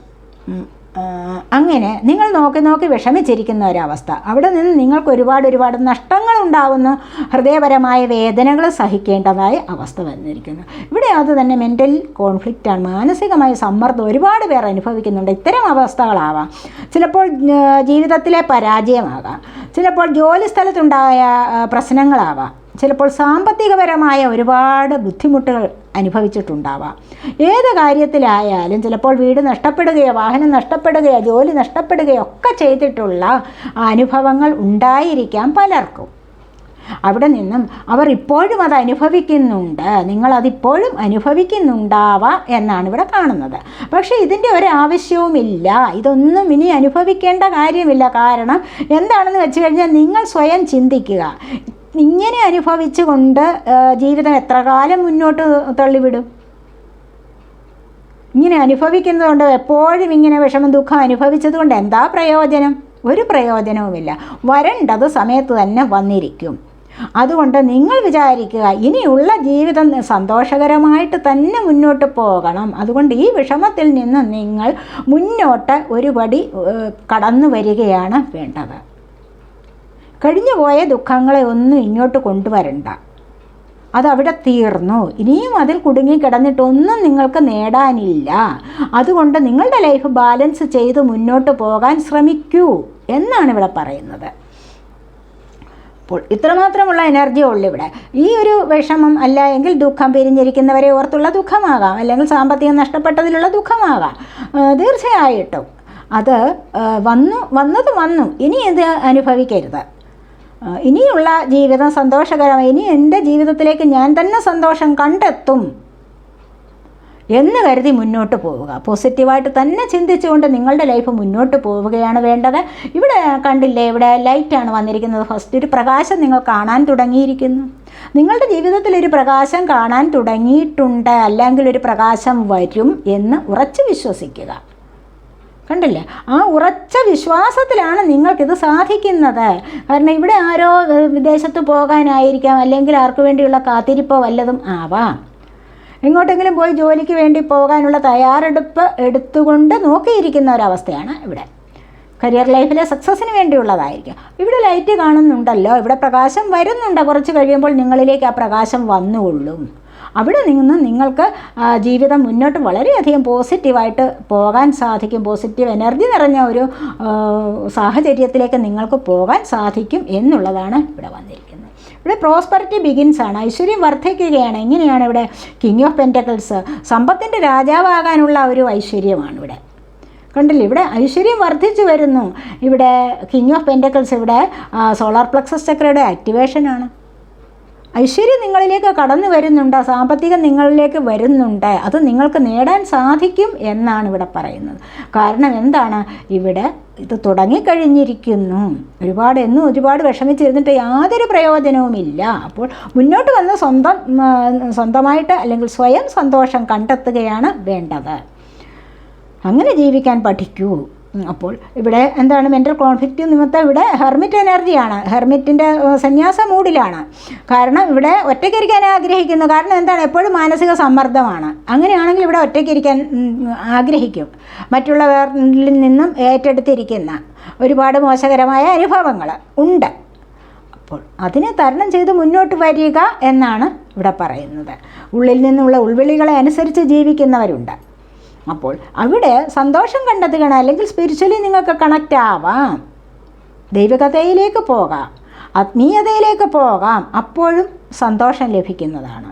അങ്ങനെ നിങ്ങൾ നോക്കി നോക്കി വിഷമിച്ചിരിക്കുന്ന ഒരവസ്ഥ. അവിടെ നിന്ന് നിങ്ങൾക്ക് ഒരുപാട് ഒരുപാട് നഷ്ടങ്ങൾ ഉണ്ടാവുന്നു. ഹൃദയപരമായ വേദനകൾ സഹിക്കേണ്ടതായ അവസ്ഥ വന്നിരിക്കുന്നു. ഇവിടെ അത് തന്നെ മെന്റൽ കോൺഫ്ലിക്റ്റാണ് മാനസികമായ സമ്മർദ്ദം ഒരുപാട് പേർ അനുഭവിക്കുന്നുണ്ട്. ഇത്തരം അവസ്ഥകളാവാം. ചിലപ്പോൾ ജീവിതത്തിലെ പരാജയമാകാം. ചിലപ്പോൾ ജോലി സ്ഥലത്തുണ്ടായ പ്രശ്നങ്ങളാവാം. ചിലപ്പോൾ സാമ്പത്തികപരമായ ഒരുപാട് ബുദ്ധിമുട്ടുകൾ അനുഭവിച്ചിട്ടുണ്ടാവാം. ഏത് കാര്യത്തിലായാലും ചിലപ്പോൾ വീട് നഷ്ടപ്പെടുകയോ വാഹനം നഷ്ടപ്പെടുകയോ ജോലി നഷ്ടപ്പെടുകയോ ഒക്കെ ചെയ്തിട്ടുള്ള അനുഭവങ്ങൾ ഉണ്ടായിരിക്കാം പലർക്കും. അവിടെ നിന്നും അവർ ഇപ്പോഴും അത് അനുഭവിക്കുന്നുണ്ട്. നിങ്ങളതിപ്പോഴും അനുഭവിക്കുന്നുണ്ടാവാം എന്നാണ് ഇവിടെ കാണുന്നത്. പക്ഷേ ഇതിന്റെ ഒരു ആവശ്യവുമില്ല. ഇതൊന്നും ഇനി അനുഭവിക്കേണ്ട കാര്യമില്ല. കാരണം എന്താണെന്ന് വെച്ച് കഴിഞ്ഞാൽ നിങ്ങൾ സ്വയം ചിന്തിക്കുക. ഇങ്ങനെ അനുഭവിച്ചുകൊണ്ട് ജീവിതം എത്ര കാലം മുന്നോട്ട് തള്ളിവിടും? ഇങ്ങനെ അനുഭവിക്കുന്നതുകൊണ്ട് എപ്പോഴും ഇങ്ങനെ വിഷമം ദുഃഖം അനുഭവിച്ചതുകൊണ്ട് എന്താ പ്രയോജനം? ഒരു പ്രയോജനവുമില്ല. വരേണ്ടത് സമയത്ത് തന്നെ വന്നിരിക്കും. അതുകൊണ്ട് നിങ്ങൾ വിചാരിക്കുക ഇനിയുള്ള ജീവിതം സന്തോഷകരമായിട്ട് തന്നെ മുന്നോട്ട് പോകണം. അതുകൊണ്ട് ഈ വിഷമത്തിൽ നിന്ന് നിങ്ങൾ മുന്നോട്ട് ഒരുപടി കടന്നു വരികയാണ് വേണ്ടത്. കഴിഞ്ഞുപോയ ദുഃഖങ്ങളെ ഒന്നും ഇങ്ങോട്ട് കൊണ്ടുവരണ്ട. അതവിടെ തീർന്നു. ഇനിയും അതിൽ കുടുങ്ങി കിടന്നിട്ടൊന്നും നിങ്ങൾക്ക് നേടാനില്ല. അതുകൊണ്ട് നിങ്ങളുടെ ലൈഫ് ബാലൻസ് ചെയ്ത് മുന്നോട്ട് പോകാൻ ശ്രമിക്കൂ എന്നാണ് ഇവിടെ പറയുന്നത്. അപ്പോൾ ഇത്രമാത്രമുള്ള എനർജി ഉള്ളു ഇവിടെ. ഈ ഒരു വിഷമം അല്ല എങ്കിൽ ദുഃഖം പിരിഞ്ഞിരിക്കുന്നവരെ ഓർത്തുള്ള ദുഃഖമാകാം. അല്ലെങ്കിൽ സാമ്പത്തികം നഷ്ടപ്പെട്ടതിലുള്ള ദുഃഖമാകാം. തീർച്ചയായിട്ടും. അത് വന്നു വന്നത് വന്നു. ഇനി ഇത് അനുഭവിക്കരുത്. ഇനിയുള്ള ജീവിതം സന്തോഷകരമായി. ഇനി എന്റെ ജീവിതത്തിലേക്ക് ഞാൻ തന്നെ സന്തോഷം കണ്ടെത്തും എന്ന് കരുതി മുന്നോട്ട് പോവുക. പോസിറ്റീവായിട്ട് തന്നെ ചിന്തിച്ചുകൊണ്ട് നിങ്ങളുടെ ലൈഫ് മുന്നോട്ട് പോവുകയാണ് വേണ്ടത്. ഇവിടെ കണ്ടില്ലേ ഇവിടെ ലൈറ്റാണ് വന്നിരിക്കുന്നത്. ഫസ്റ്റ് ഒരു പ്രകാശം നിങ്ങൾ കാണാൻ തുടങ്ങിയിരിക്കുന്നു. നിങ്ങളുടെ ജീവിതത്തിൽ ഒരു പ്രകാശം കാണാൻ തുടങ്ങിയിട്ടുണ്ട്. അല്ലെങ്കിൽ ഒരു പ്രകാശം വരും എന്ന് ഉറച്ചു വിശ്വസിക്കുക. കണ്ടില്ലേ? ആ ഉറച്ച വിശ്വാസത്തിലാണ് നിങ്ങൾക്കിത് സാധിക്കുന്നത്. കാരണം ഇവിടെ ആരോ വിദേശത്ത് പോകാനായിരിക്കാം അല്ലെങ്കിൽ ആർക്കു വേണ്ടിയുള്ള കാത്തിരിപ്പോ വല്ലതും ആവാം. എങ്ങോട്ടെങ്കിലും പോയി ജോലിക്ക് വേണ്ടി പോകാനുള്ള തയ്യാറെടുപ്പ് എടുത്തുകൊണ്ട് നോക്കിയിരിക്കുന്ന ഒരവസ്ഥയാണ് ഇവിടെ. കരിയർ ലൈഫിലെ സക്സസ്സിന് വേണ്ടിയുള്ളതായിരിക്കും. ഇവിടെ ലൈറ്റ് കാണുന്നുണ്ടല്ലോ ഇവിടെ പ്രകാശം വരുന്നുണ്ട്. കുറച്ച് കഴിയുമ്പോൾ നിങ്ങളിലേക്ക് ആ പ്രകാശം വന്നുകൊള്ളും. അവിടെ നിന്ന് നിങ്ങൾക്ക് ജീവിതം മുന്നോട്ട് വളരെയധികം പോസിറ്റീവായിട്ട് പോകാൻ സാധിക്കും. പോസിറ്റീവ് എനർജി നിറഞ്ഞ ഒരു സാഹചര്യത്തിലേക്ക് നിങ്ങൾക്ക് പോകാൻ സാധിക്കും എന്നുള്ളതാണ് ഇവിടെ വന്നിരിക്കുന്നത്. ഇവിടെ പ്രോസ്പെറിറ്റി ബിഗിൻസ് ആണ്. ഐശ്വര്യം വർദ്ധിക്കുകയാണ്. എങ്ങനെയാണ് ഇവിടെ കിങ് ഓഫ് പെന്റക്കിൾസ്? സമ്പത്തിന്റെ രാജാവാകാനുള്ള ഒരു ഐശ്വര്യമാണ് ഇവിടെ. കണ്ടില്ലേ? ഇവിടെ ഐശ്വര്യം വർദ്ധിച്ചു വരുന്നു. ഇവിടെ കിങ് ഓഫ് പെന്റക്കിൾസ് ഇവിടെ സോളാർ പ്ലക്സസ് ചക്രയുടെ ആക്ടിവേഷനാണ്. ഐശ്വര്യം നിങ്ങളിലേക്ക് കടന്നു വരുന്നുണ്ട്? സാമ്പത്തികം നിങ്ങളിലേക്ക് വരുന്നുണ്ട്. അത് നിങ്ങൾക്ക് നേടാൻ സാധിക്കും എന്നാണ് ഇവിടെ പറയുന്നത്. കാരണം എന്താണ്? ഇവിടെ ഇത് തുടങ്ങിക്കഴിഞ്ഞിരിക്കുന്നു. ഒരുപാട് എന്നും ഒരുപാട് വിഷമിച്ചിരുന്നിട്ട് യാതൊരു പ്രയോജനവുമില്ല. അപ്പോൾ മുന്നോട്ട് വന്ന് സ്വന്തം സ്വന്തമായിട്ട് അല്ലെങ്കിൽ സ്വയം സന്തോഷം കണ്ടെത്തുകയാണ് വേണ്ടത്. അങ്ങനെ ജീവിക്കാൻ പഠിക്കൂ. അപ്പോൾ ഇവിടെ എന്താണ് മെന്റൽ കോൺഫ്ലിക്റ്റ് നിമിത്തം ഇവിടെ ഹെർമിറ്റ് എനർജിയാണ് ഹെർമിറ്റിന്റെ സന്യാസ മൂഡിലാണ്. കാരണം ഇവിടെ ഒറ്റയ്ക്കിരിക്കാൻ ആഗ്രഹിക്കുന്നു. കാരണം എന്താണ്? എപ്പോഴും മാനസിക സമ്മർദ്ദമാണ്. അങ്ങനെയാണെങ്കിൽ ഇവിടെ ഒറ്റയ്ക്കിരിക്കാൻ ആഗ്രഹിക്കും. മറ്റുള്ളവരിൽ നിന്നും ഏറ്റെടുത്തിരിക്കുന്ന ഒരുപാട് മോശകരമായ അനുഭവങ്ങൾ ഉണ്ട്. അപ്പോൾ അതിനെ തരണം ചെയ്ത് മുന്നോട്ട് വരിക എന്നാണ് ഇവിടെ പറയുന്നത്. ഉള്ളിൽ നിന്നുള്ള ഉൾവിളികളെ അനുസരിച്ച് ജീവിക്കുന്നവരുണ്ട്. അപ്പോൾ അവിടെ സന്തോഷം കണ്ടെത്തുകയാണ് അല്ലെങ്കിൽ സ്പിരിച്വലി നിങ്ങൾക്ക് കണക്റ്റ് ആവാം. ദൈവകഥയിലേക്ക് പോകാം. ആത്മീയതയിലേക്ക് പോകാം. അപ്പോഴും സന്തോഷം ലഭിക്കുന്നതാണ്.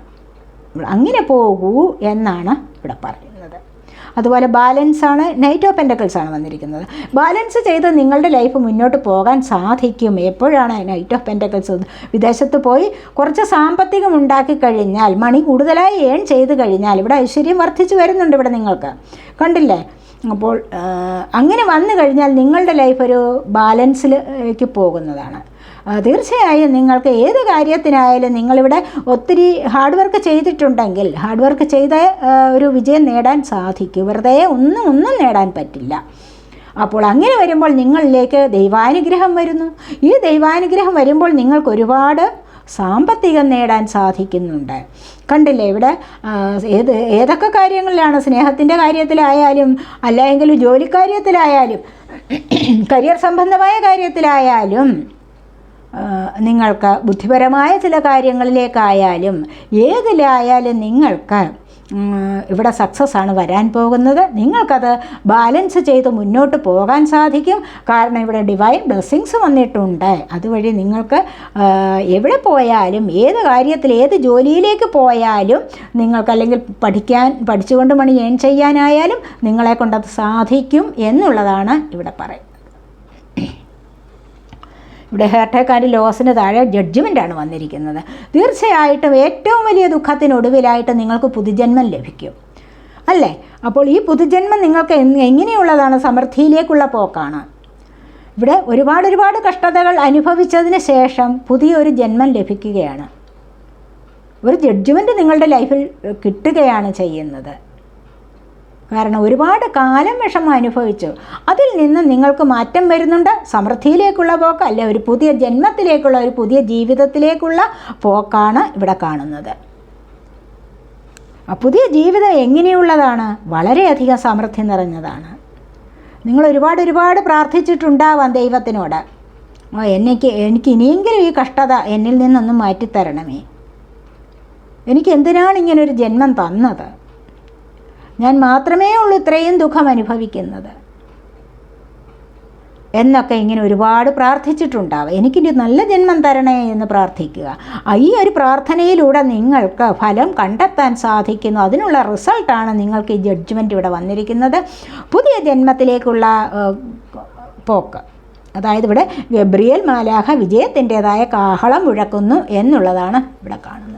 അങ്ങനെ പോകൂ എന്നാണ് ഇവിടെ പറയുന്നത് അതുപോലെ ബാലൻസ് ആണ് നൈറ്റ് ഓഫ് പെന്റക്കിൾസ് ആണ് വന്നിരിക്കുന്നത്. ബാലൻസ് ചെയ്ത് നിങ്ങളുടെ ലൈഫ് മുന്നോട്ട് പോകാൻ സാധിക്കും. എപ്പോഴാണ് നൈറ്റ് ഓഫ് പെന്റക്കിൾസ് വിദേശത്ത് പോയി കുറച്ച് സാമ്പത്തികം ഉണ്ടാക്കി കഴിഞ്ഞാൽ മണി കൂടുതലായി ഏൺ ചെയ്ത് കഴിഞ്ഞാൽ ഇവിടെ ഐശ്വര്യം വർദ്ധിച്ചു വരുന്നുണ്ട് ഇവിടെ നിങ്ങൾക്ക്. കണ്ടില്ലേ? അപ്പോൾ അങ്ങനെ വന്നു കഴിഞ്ഞാൽ നിങ്ങളുടെ ലൈഫ് ഒരു ബാലൻസിലേക്ക് പോകുന്നതാണ്. തീർച്ചയായും നിങ്ങൾക്ക് ഏത് കാര്യത്തിനായാലും നിങ്ങളിവിടെ ഒത്തിരി ഹാർഡ് വർക്ക് ചെയ്തിട്ടുണ്ടെങ്കിൽ ഹാർഡ് വർക്ക് ചെയ്ത് ഒരു വിജയം നേടാൻ സാധിക്കും. വെറുതെ ഒന്നും ഒന്നും നേടാൻ പറ്റില്ല. അപ്പോൾ അങ്ങനെ വരുമ്പോൾ നിങ്ങളിലേക്ക് ദൈവാനുഗ്രഹം വരുന്നു. ഈ ദൈവാനുഗ്രഹം വരുമ്പോൾ നിങ്ങൾക്ക് ഒരുപാട് സാമ്പത്തികം നേടാൻ സാധിക്കുന്നുണ്ട്. കണ്ടില്ലേ ഇവിടെ ഏത് ഏതൊക്കെ കാര്യങ്ങളിലാണ് സ്നേഹത്തിന്റെ കാര്യത്തിലായാലും അല്ലെങ്കിൽ ജോലിക്കാര്യത്തിലായാലും കരിയർ സംബന്ധമായ കാര്യത്തിലായാലും നിങ്ങൾക്ക് ബുദ്ധിപരമായ ചില കാര്യങ്ങളിലേക്കായാലും ഏതിലായാലും നിങ്ങൾക്ക് ഇവിടെ സക്സസ് ആണ് വരാൻ പോകുന്നത്. നിങ്ങൾക്കത് ബാലൻസ് ചെയ്ത് മുന്നോട്ട് പോകാൻ സാധിക്കും. കാരണം ഇവിടെ ഡിവൈൻ ബ്ലെസ്സിങ്സ് വന്നിട്ടുണ്ട്. അതുവഴി നിങ്ങൾക്ക് എവിടെ പോയാലും ഏത് കാര്യത്തിൽ ഏത് ജോലിയിലേക്ക് പോയാലും നിങ്ങൾക്ക് അല്ലെങ്കിൽ പഠിക്കാൻ പഠിച്ചുകൊണ്ട് മണി ഏൺ ചെയ്യാനായാലും നിങ്ങളെ കൊണ്ടത് സാധിക്കും എന്നുള്ളതാണ് ഇവിടെ പറയുന്നത്. ഇവിടെ ആൻഡ് ലോസിന് താഴെ ജഡ്ജ്മെന്റാണ് വന്നിരിക്കുന്നത്. തീർച്ചയായിട്ടും ഏറ്റവും വലിയ ദുഃഖത്തിനൊടുവിലായിട്ട് നിങ്ങൾക്ക് പുതുജന്മം ലഭിക്കും. അല്ലേ? അപ്പോൾ ഈ പുതുജന്മം നിങ്ങൾക്ക് എങ്ങനെയുള്ളതാണ് സമൃദ്ധിയിലേക്കുള്ള പോക്കാണ്. ഇവിടെ ഒരുപാട് ഒരുപാട് കഷ്ടതകൾ അനുഭവിച്ചതിന് ശേഷം പുതിയൊരു ജന്മം ലഭിക്കുകയാണ്. ഒരു ജഡ്ജ്മെന്റ് നിങ്ങളുടെ ലൈഫിൽ കിട്ടുകയാണ് ചെയ്യുന്നത്. കാരണം ഒരുപാട് കാലം വിഷമം അനുഭവിച്ചു. അതിൽ നിന്ന് നിങ്ങൾക്ക് മാറ്റം വരുന്നുണ്ട്. സമൃദ്ധിയിലേക്കുള്ള പോക്ക് അല്ലെ ഒരു പുതിയ ജന്മത്തിലേക്കുള്ള ഒരു പുതിയ ജീവിതത്തിലേക്കുള്ള പോക്കാണ് ഇവിടെ കാണുന്നത്. ആ പുതിയ ജീവിതം എങ്ങനെയുള്ളതാണ്? വളരെയധികം സമൃദ്ധി നിറഞ്ഞതാണ്. നിങ്ങൾ ഒരുപാട് ഒരുപാട് പ്രാർത്ഥിച്ചിട്ടുണ്ടാവാം ദൈവത്തിനോട്. എനിക്ക് എനിക്ക് ഇനിയെങ്കിലും ഈ കഷ്ടത എന്നിൽ നിന്നൊന്ന് മാറ്റിത്തരണമേ. എനിക്ക് എന്തിനാണ് ഇങ്ങനൊരു ജന്മം തന്നത്? ഞാൻ മാത്രമേ ഉള്ളൂ ഇത്രയും ദുഃഖം അനുഭവിക്കുന്നത്. എന്നൊക്കെ ഇങ്ങനെ ഒരുപാട് പ്രാർത്ഥിച്ചിട്ടുണ്ടാവും. എനിക്കിനി നല്ല ജന്മം തരണേ എന്ന് പ്രാർത്ഥിക്കുക. ഈ ഒരു പ്രാർത്ഥനയിലൂടെ നിങ്ങൾക്ക് ഫലം കണ്ടെത്താൻ സാധിക്കുന്നു. അതിനുള്ള റിസൾട്ടാണ് നിങ്ങൾക്ക് ഈ ജഡ്ജ്മെന്റ് ഇവിടെ വന്നിരിക്കുന്നത്. പുതിയ ജന്മത്തിലേക്കുള്ള പോക്ക്. അതായത് ഇവിടെ ഗബ്രിയൽ മാലാഹ വിജയത്തിന്റെതായ കാഹളം മുഴക്കുന്നു എന്നുള്ളതാണ് ഇവിടെ കാണുന്നത്.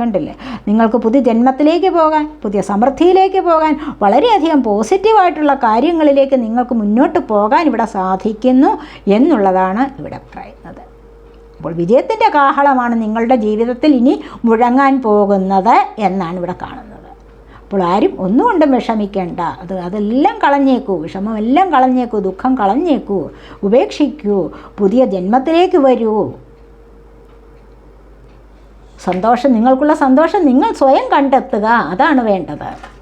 കണ്ടില്ലേ? നിങ്ങൾക്ക് പുതിയ ജന്മത്തിലേക്ക് പോകാൻ പുതിയ സമൃദ്ധിയിലേക്ക് പോകാൻ വളരെയധികം പോസിറ്റീവായിട്ടുള്ള കാര്യങ്ങളിലേക്ക് നിങ്ങൾക്ക് മുന്നോട്ട് പോകാൻ ഇവിടെ സാധിക്കുന്നു എന്നുള്ളതാണ് ഇവിടെ പറയുന്നത്. അപ്പോൾ വിജയത്തിന്റെ കാഹളമാണ് നിങ്ങളുടെ ജീവിതത്തിൽ ഇനി മുഴങ്ങാൻ പോകുന്നത് എന്നാണ് ഇവിടെ കാണുന്നത്. അപ്പോൾ ആരും ഒന്നുകൊണ്ടും വിഷമിക്കേണ്ട. അത് അതെല്ലാം കളഞ്ഞേക്കൂ വിഷമമെല്ലാം കളഞ്ഞേക്കൂ ദുഃഖം കളഞ്ഞേക്കൂ ഉപേക്ഷിക്കൂ പുതിയ ജന്മത്തിലേക്ക് വരൂ. സന്തോഷം നിങ്ങൾക്കുള്ള സന്തോഷം നിങ്ങൾ സ്വയം കണ്ടെത്തുക. അതാണ് വേണ്ടത്.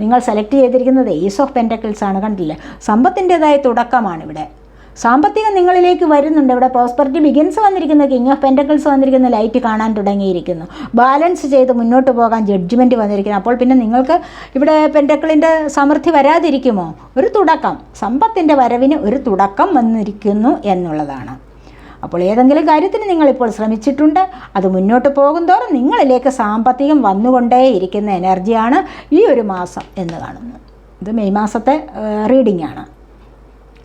നിങ്ങൾ സെലക്ട് ചെയ്തിരിക്കുന്നത് ഏസ് ഓഫ് പെന്റക്കിൾസ് ആണ് കണ്ടില്ലേ? സമ്പത്തിന്റെതായ തുടക്കമാണ് ഇവിടെ. സാമ്പത്തികം നിങ്ങളിലേക്ക് വരുന്നുണ്ട്. ഇവിടെ പ്രോസ്പെറിറ്റി ബിഗിൻസ് വന്നിരിക്കുന്ന. കിങ് ഓഫ് പെന്റക്കിൾസ് വന്നിരിക്കുന്ന. ലൈറ്റ് കാണാൻ തുടങ്ങിയിരിക്കുന്നു. ബാലൻസ് ചെയ്ത് മുന്നോട്ട് പോകാൻ ജഡ്ജ്മെന്റ് വന്നിരിക്കുന്നു. അപ്പോൾ പിന്നെ നിങ്ങൾക്ക് ഇവിടെ പെന്റക്കിളിന്റെ സമൃദ്ധി വരാതിരിക്കുമോ? ഒരു തുടക്കം. സമ്പത്തിന്റെ വരവിന് ഒരു തുടക്കം വന്നിരിക്കുന്നു എന്നുള്ളതാണ്. അപ്പോൾ ഏതെങ്കിലും കാര്യത്തിന് നിങ്ങളിപ്പോൾ ശ്രമിച്ചിട്ടുണ്ട് അത് മുന്നോട്ട് പോകുന്തോറും നിങ്ങളിലേക്ക് സാമ്പത്തികം വന്നുകൊണ്ടേയിരിക്കുന്ന എനർജിയാണ് ഈ ഒരു മാസം എന്ന് കാണുന്നു ഇത് മെയ് മാസത്തെ റീഡിംഗ് ആണ്.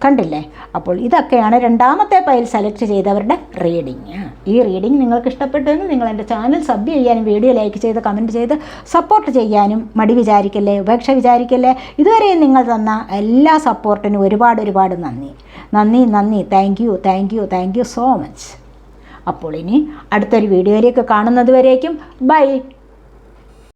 കണ്ടില്ലേ? അപ്പോൾ ഇതൊക്കെയാണ് രണ്ടാമത്തെ പൈൽ സെലക്ട് ചെയ്തവരുടെ റീഡിങ് ഈ റീഡിങ് നിങ്ങൾക്ക് ഇഷ്ടപ്പെട്ടെങ്കിൽ നിങ്ങൾ എന്റെ ചാനൽ സബ് ചെയ്യാനും വീഡിയോ ലൈക്ക് ചെയ്ത് കമന്റ് ചെയ്ത് സപ്പോർട്ട് ചെയ്യാനും മടി വിചാരിക്കല്ലേ? ഉപേക്ഷ വിചാരിക്കല്ലേ? ഇതുവരെയും നിങ്ങൾ തന്ന എല്ലാ സപ്പോർട്ടിനും ഒരുപാട് ഒരുപാട് നന്ദി. നന്ദി നന്ദി. Thank you thank you thank you so much അപ്പോൾ ഇനി അടുത്തൊരു വീഡിയോയിലേക്ക് കാണുന്നത് വരേക്കും. ബൈ